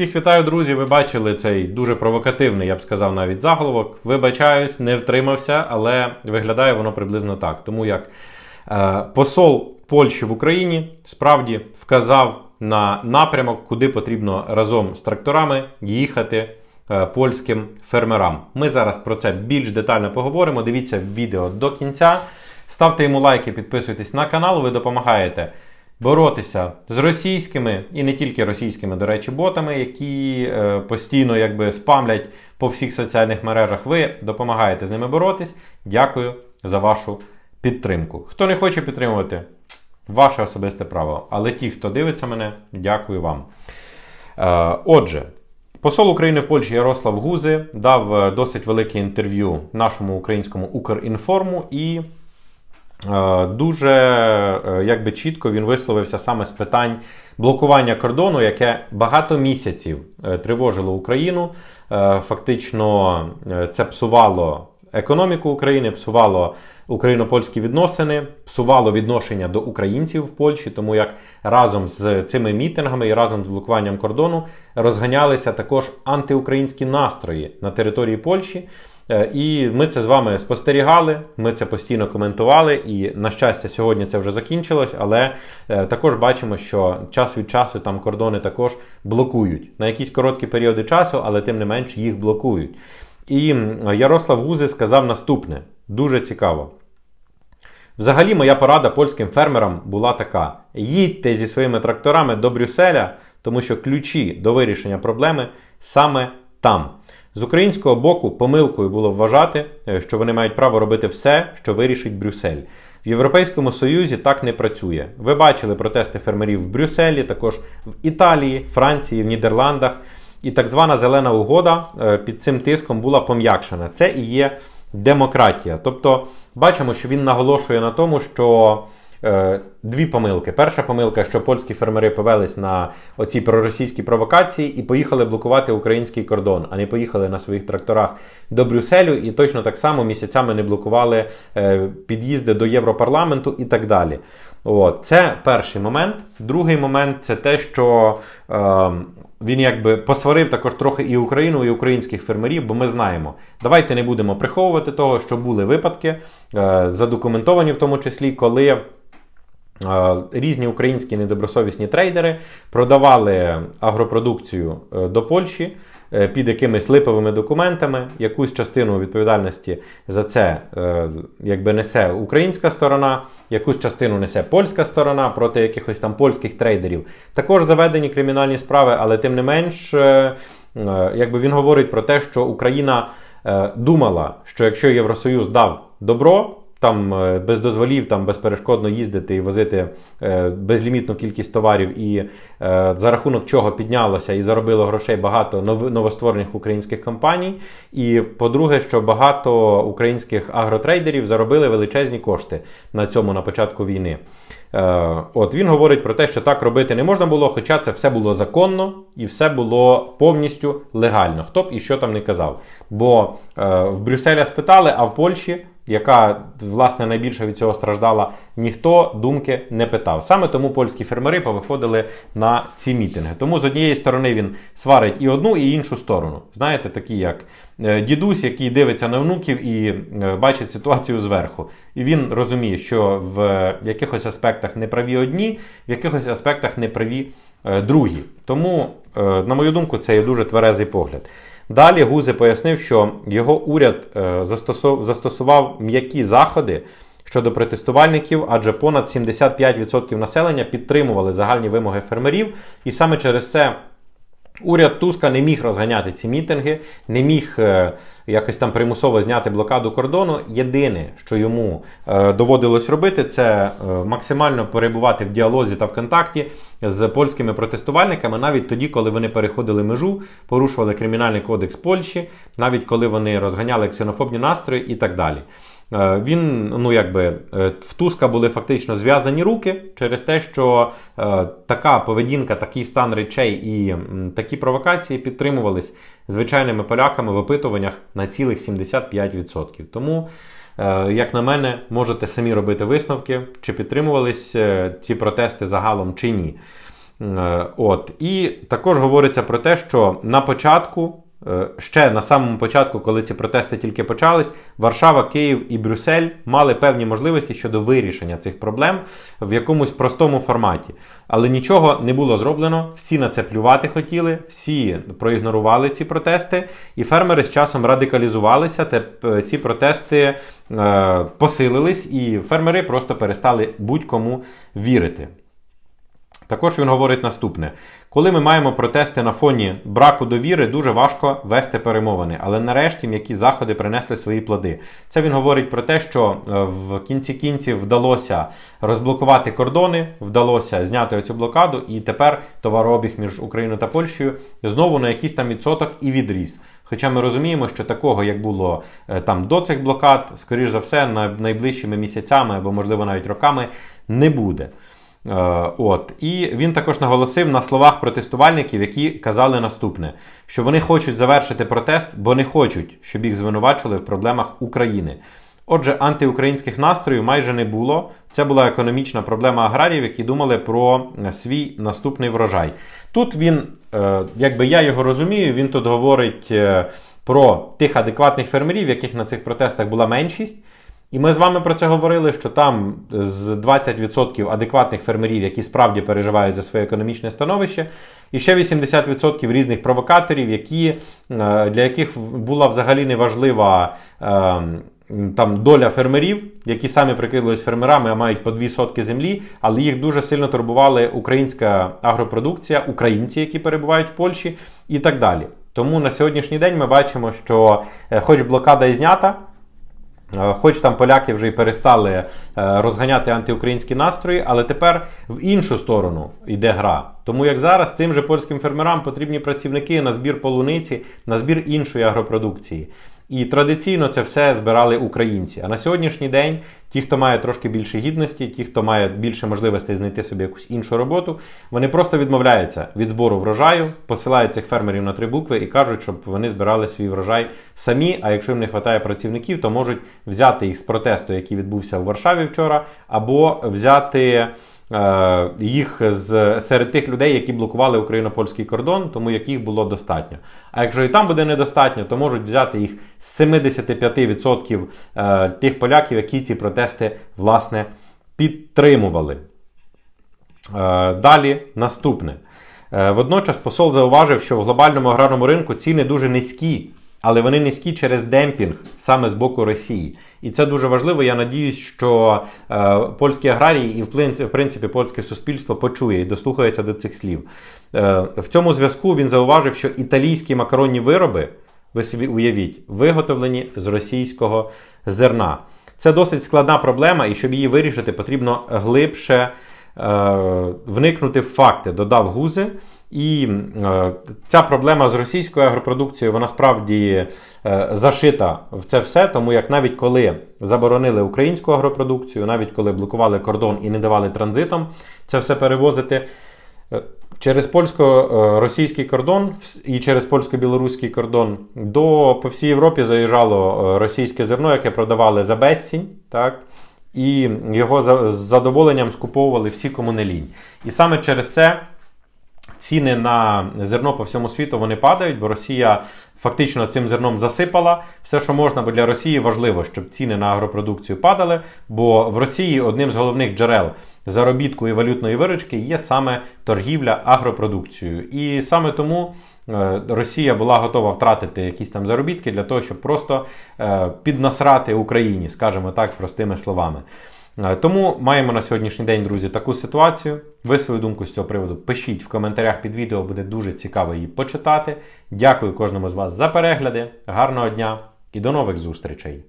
Всіх вітаю, друзі. Ви бачили цей дуже провокативний, я б сказав, навіть заголовок. Вибачаюсь, не втримався, але виглядає воно приблизно так. Тому як е, посол Польщі в Україні справді вказав на напрямок, куди потрібно разом з тракторами їхати е, польським фермерам. Ми зараз про це більш детально поговоримо. Дивіться відео до кінця. Ставте йому лайки, підписуйтесь на канал, ви допомагаєте боротися з російськими і не тільки російськими, до речі, ботами, які е, постійно якби спамлять по всіх соціальних мережах. Ви допомагаєте з ними боротись. Дякую за вашу підтримку. Хто не хоче підтримувати, ваше особисте право. Але ті, хто дивиться мене, дякую вам. Е, отже. Посол України в Польщі Ярослав Гузи дав е, досить велике інтерв'ю нашому українському Укрінформу і Дуже е, якби чітко він висловився саме з питань блокування кордону, яке багато місяців е, тривожило Україну. Е, Фактично, е, це псувало економіку України, псувало україно-польські відносини, псувало відношення до українців в Польщі, тому як разом з цими мітингами і разом з блокуванням кордону розганялися також антиукраїнські настрої на території Польщі. Е, І ми це з вами спостерігали, ми це постійно коментували. І, на щастя, сьогодні це вже закінчилось, але е, також бачимо, що час від часу там кордони також блокують на якісь короткі періоди часу, але тим не менш їх блокують. І Ярослав Гузи сказав наступне: дуже цікаво. Взагалі, моя порада польським фермерам була така: їдьте зі своїми тракторами до Брюсселя, тому що ключі до вирішення проблеми саме там. З українського боку помилкою було вважати, е, що вони мають право робити все, що вирішить Брюссель. В Європейському Союзі так не працює. Ви бачили протести фермерів в Брюсселі, також в Італії, Франції, в Нідерландах. І так звана зелена угода е, під цим тиском була пом'якшена. Це і є демократія. Тобто, бачимо, що він наголошує на тому, що дві помилки. Перша помилка, що польські фермери повелись на оці проросійські провокації і поїхали блокувати український кордон, а не поїхали на своїх тракторах до Брюсселю і точно так само місяцями не блокували е, під'їзди до Європарламенту і так далі. От, це перший момент. Другий момент це те, що е, він якби посварив також трохи і Україну, і українських фермерів, бо ми знаємо. Давайте не будемо приховувати того, що були випадки, е, задокументовані в тому числі, коли. Е, Різні українські недобросовісні трейдери продавали агропродукцію е, до Польщі е, під якимись липовими документами. Якусь частину відповідальності за це якби несе українська сторона, якусь частину несе польська сторона проти якихось там польських трейдерів. Також заведені кримінальні справи, але тим не менш, якби він говорить про те, що Україна думала, що якщо Євросоюз дав добро. Там е, без дозволів, там безперешкодно їздити і возити е, безлімітну кількість товарів, і е, за рахунок чого піднялося і заробило грошей багато новостворених українських компаній. І по-друге, що багато українських агротрейдерів заробили величезні кошти на цьому на початку війни. От він говорить про те, що так робити не можна було, хоча це все було законно і все було повністю легально. Хто б і що там не казав. Бо е, в Брюсселя спитали, а в Польщі, яка власне найбільше від цього страждала, ніхто думки не питав. Саме тому польські фермери повиходили на ці мітинги. Тому з однієї сторони він сварить і одну, і іншу сторону. Знаєте, такі як е, дідусь, який дивиться на внуків і е, бачить ситуацію зверху. І він розуміє, що в якихось аспектах не праві одні, в якихось аспектах не праві е, другі. Тому, е, на мою думку, це є дуже тверезий погляд. Далі Гузи пояснив, що його уряд застосував застосував м'які заходи щодо протестувальників, адже понад 75% населення підтримували загальні вимоги фермерів, і саме через це Уряд Туска не міг розганяти ці мітинги, не міг е, якось там примусово зняти блокаду кордону. Єдине, що йому е, доводилось робити, це е, максимально перебувати в діалозі та в контакті з польськими протестувальниками, навіть тоді, коли вони переходили межу, порушували кримінальний кодекс Польщі, навіть коли вони розганяли ксенофобні настрої і так далі. Е, Він, ну якби е, в Туска були фактично зв'язані руки через те, що е, така поведінка, такий стан речей і такі провокації підтримувались звичайними поляками в опитуваннях на цілих 75%. Тому, як на мене, можете самі робити висновки, чи підтримувались ці протести загалом чи ні. От. І також говориться про те, що на початку, ще на самому початку, коли ці протести тільки почались, Варшава, Київ і Брюссель мали певні можливості щодо вирішення цих проблем в якомусь простому форматі. Але нічого не було зроблено, всі на це плювати хотіли, всі проігнорували ці протести, і фермери з часом радикалізувалися. Те, е, ці протести е, посилились, і фермери просто перестали будь-кому вірити. Також він говорить наступне: коли ми маємо протести на фоні браку довіри, дуже важко вести перемовини. Але нарешті м'які заходи принесли свої плоди. Це він говорить про те, що е, в кінці кінців вдалося розблокувати кордони, вдалося зняти оцю блокаду, і тепер товарообіг між Україною та Польщею знову на якийсь там відсоток і відріс. Хоча ми розуміємо, що такого, як було е, там до цих блокад, скоріш за все, найближчими місяцями або, можливо, навіть роками не буде. Е, От і він також наголосив на словах протестувальників, які казали наступне: що вони хочуть завершити протест, бо не хочуть, щоб їх звинувачили в проблемах України. Отже, антиукраїнських настроїв майже не було. Це була економічна проблема аграріїв, які думали про е, свій наступний врожай. Тут він, е, якби я його розумію, він тут говорить про тих адекватних фермерів, яких на цих протестах була меншість. І ми з вами про це говорили, що там з 20% адекватних фермерів, які справді переживають за своє економічне становище, і ще 80% різних провокаторів, які, е, для яких була взагалі неважлива е, там доля фермерів, які самі прикидувалися фермерами, а мають по 2 сотки землі, але їх дуже сильно турбували українська агропродукція, українці, які перебувають в Польщі, і так далі. Тому на сьогоднішній день ми бачимо, що, е, хоч блокада і знята. Е, хоч там поляки вже й перестали е, розганяти антиукраїнські настрої, але тепер в іншу сторону йде гра. Тому як зараз цим же польським фермерам потрібні працівники на збір полуниці, на збір іншої агропродукції. І традиційно це все збирали українці. А на сьогоднішній день ті, хто має трошки більше гідності, ті, хто має більше можливостей знайти собі якусь іншу роботу, вони просто відмовляються від збору врожаю, посилають цих фермерів на три букви і кажуть, щоб вони збирали свій врожай самі. А якщо їм не вистачає працівників, то можуть взяти їх з протесту, який відбувся у Варшаві вчора, або взяти. Е, їх з серед тих людей, які блокували україно-польський кордон, тому яких було достатньо. А якщо і там буде недостатньо, то можуть взяти їх з 75% е, тих поляків, які ці протести власне підтримували. Е, далі наступне. Водночас посол зауважив, що в глобальному аграрному ринку ціни дуже низькі але вони низькі через демпінг саме з боку Росії. І це дуже важливо. Я надіюсь, що е, польські аграрії і в принципі польське суспільство почує і дослухається до цих слів. Е, В цьому зв'язку він зауважив, що італійські макаронні вироби, ви собі уявіть, виготовлені з російського зерна. Це досить складна проблема, і щоб її вирішити, потрібно глибше е, вникнути в факти, додав гузи. І е, ця проблема з російською агропродукцією вона справді е, зашита в це все, тому як навіть коли заборонили українську агропродукцію, навіть коли блокували кордон і не давали транзитом це все перевозити. Е, через польсько-російський кордон і через польсько-білоруський кордон до по всій Європі заїжджало російське зерно, яке продавали за безцінь, так? і його з задоволенням скуповували всі кому лінь. І саме через це ціни на зерно по всьому світу вони падають, бо Росія фактично цим зерном засипала все, що можна, бо для Росії важливо, щоб ціни на агропродукцію падали. Бо в Росії одним з головних джерел заробітку і валютної виручки є саме торгівля агропродукцією. І саме тому. Е, Росія була готова втратити якісь там заробітки для того, щоб просто е, піднасрати Україні, скажімо так, простими словами. Е, тому маємо на сьогоднішній день, друзі, таку ситуацію. Ви свою думку з цього приводу пишіть в коментарях під відео, буде дуже цікаво її почитати. Дякую кожному з вас за перегляди. Гарного дня і до нових зустрічей!